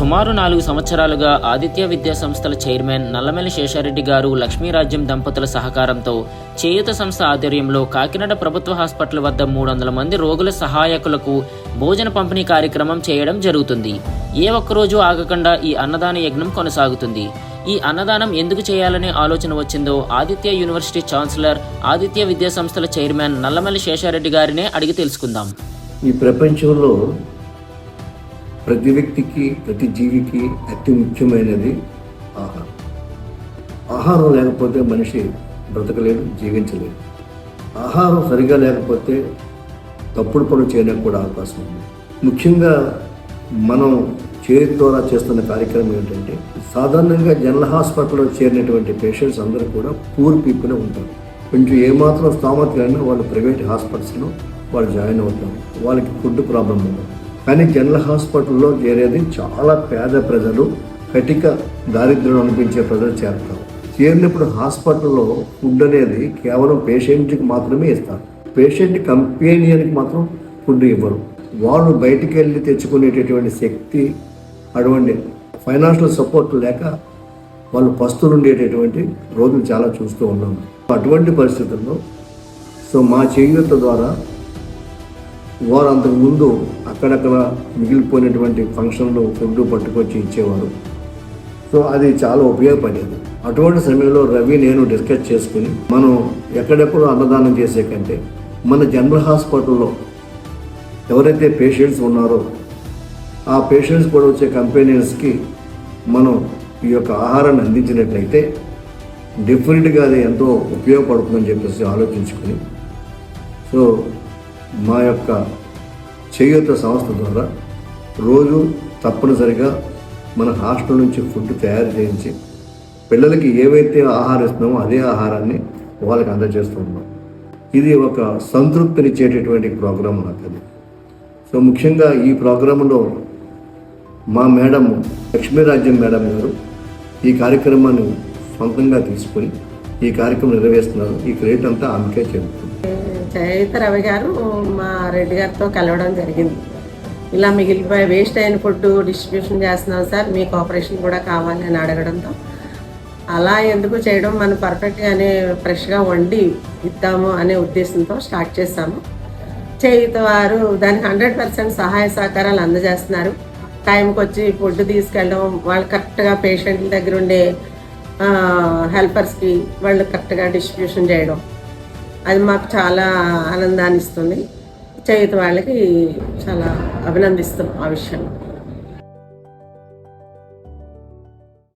సుమారు నాలుగు సంవత్సరాలుగా ఆదిత్య విద్యా సంస్థల చైర్మన్ నల్లమెల్లి శేషారెడ్డి గారు లక్ష్మీరాజ్యం దంపతుల సహకారంతో చేయూత సంస్థ ఆధ్వర్యంలో కాకినాడ ప్రభుత్వ హాస్పిటల్ వద్ద మూడు వందల మంది రోగుల సహాయకులకు భోజన పంపిణీ కార్యక్రమం చేయడం జరుగుతుంది. ఏ ఒక్కరోజు ఆగకుండా ఈ అన్నదాన యజ్ఞం కొనసాగుతుంది. ఈ అన్నదానం ఎందుకు చేయాలనే ఆలోచన వచ్చిందో ఆదిత్య యూనివర్సిటీ ఛాన్సలర్ ఆదిత్య విద్యా సంస్థల చైర్మన్ నల్లమల్లి శేషారెడ్డి గారినే అడిగి తెలుసుకుందాం. ఈ ప్రపంచంలో ప్రతి వ్యక్తికి ప్రతి జీవికి అతి ముఖ్యమైనది ఆహారం. ఆహారం లేకపోతే మనిషి బ్రతకలేడు జీవించలేడు. ఆహారం సరిగా లేకపోతే తప్పుడు పనులు చేయడానికి కూడా అవకాశం ఉంది. ముఖ్యంగా మనం చేతి ద్వారా చేస్తున్న కార్యక్రమం ఏంటంటే సాధారణంగా జనరల్ హాస్పిటల్లో చేరినటువంటి పేషెంట్స్ అందరూ కూడా పూర్ పీపులే ఉంటారు. కొంచెం ఏమాత్రం స్తోమత కానీ వాళ్ళు ప్రైవేట్ హాస్పిటల్స్లో వాళ్ళు జాయిన్ అవుతారు. వాళ్ళకి ఫుడ్ ప్రాబ్లం ఉండదు. కానీ జనరల్ హాస్పిటల్లో చేరేది చాలా పేద ప్రజలు కటిక దారిద్ర్యం అనిపించే ప్రజలు చేరుతారు. చేరినప్పుడు హాస్పిటల్లో ఫుడ్ అనేది కేవలం పేషెంట్కి మాత్రమే ఇస్తారు. పేషెంట్ కంపేనియన్కి మాత్రం ఫుడ్ ఇవ్వరు. వాళ్ళు బయటికి వెళ్ళి తెచ్చుకునేటటువంటి శక్తి అటువంటి ఫైనాన్షియల్ సపోర్ట్ లేక వాళ్ళు పస్తులు ఉండేటటువంటి రోజులు చాలా చూస్తూ ఉన్నాము అటువంటి పరిస్థితుల్లో సో మా చేయూత ద్వారా వారు అంతకుముందు అక్కడక్కడ మిగిలిపోయినటువంటి ఫంక్షన్లు ఫుడ్ పట్టుకొచ్చి ఇచ్చేవారు. సో అది చాలా ఉపయోగపడేది. అటువంటి సమయంలో రవి నేను డిస్కస్ చేసుకుని మనం ఎక్కడెప్పుడు అన్నదానం చేసే కంటే మన జనరల్ హాస్పిటల్లో ఎవరైతే పేషెంట్స్ ఉన్నారో ఆ పేషెంట్స్ కూడా వచ్చే కంపెనీస్కి మనం ఈ యొక్క ఆహారాన్ని అందించినట్లయితే డెఫినెట్గా అది ఎంతో ఉపయోగపడుతుందని చెప్పేసి ఆలోచించుకుని సో మా యొక్క చేయూత సంస్థ ద్వారా రోజు తప్పనిసరిగా మన హాస్టల్ నుంచి ఫుడ్ తయారు చేయించి పిల్లలకి ఏవైతే ఆహారం ఇస్తున్నామో అదే ఆహారాన్ని వాళ్ళకి అందజేస్తూ ఉన్నాం. ఇది ఒక సంతృప్తినిచ్చేటటువంటి ప్రోగ్రాం నాకు అది. సో ముఖ్యంగా ఈ ప్రోగ్రాంలో మా మేడం లక్ష్మీరాజ్యం మేడం గారు ఈ కార్యక్రమాన్ని సొంతంగా తీసుకొని ఈ కార్యక్రమం నిర్వహిస్తున్నారు. ఈ క్రెడిట్ అంతా ఆమెకే చెందుతుంది. చైత రవి గారు మా రెడ్డి గారితో కలవడం జరిగింది. ఇలా మిగిలిపోయి వేస్ట్ అయిన ఫుడ్ డిస్ట్రిబ్యూషన్ చేస్తున్నాం సార్ మీ కోఆపరేషన్ కూడా కావాలి అని అడగడంతో. అలా ఎందుకు చేయడం మనం పర్ఫెక్ట్గానే ఫ్రెష్గా వండి ఇద్దాము అనే ఉద్దేశంతో స్టార్ట్ చేస్తాము చేయుత వారు దానికి హండ్రెడ్ పర్సెంట్ సహాయ సహకారాలు అందజేస్తున్నారు. టైంకి వచ్చి ఫుడ్ తీసుకెళ్ళడం వాళ్ళు కరెక్ట్గా పేషెంట్ల దగ్గర ఉండే హెల్పర్స్కి వాళ్ళు కరెక్ట్గా డిస్ట్రిబ్యూషన్ చేయడం. అది మాకు చాలా ఆనందాన్ని ఇస్తుంది చేయుత వాళ్ళకి చాలా అభినందిస్తున్నాం ఆ విషయంలో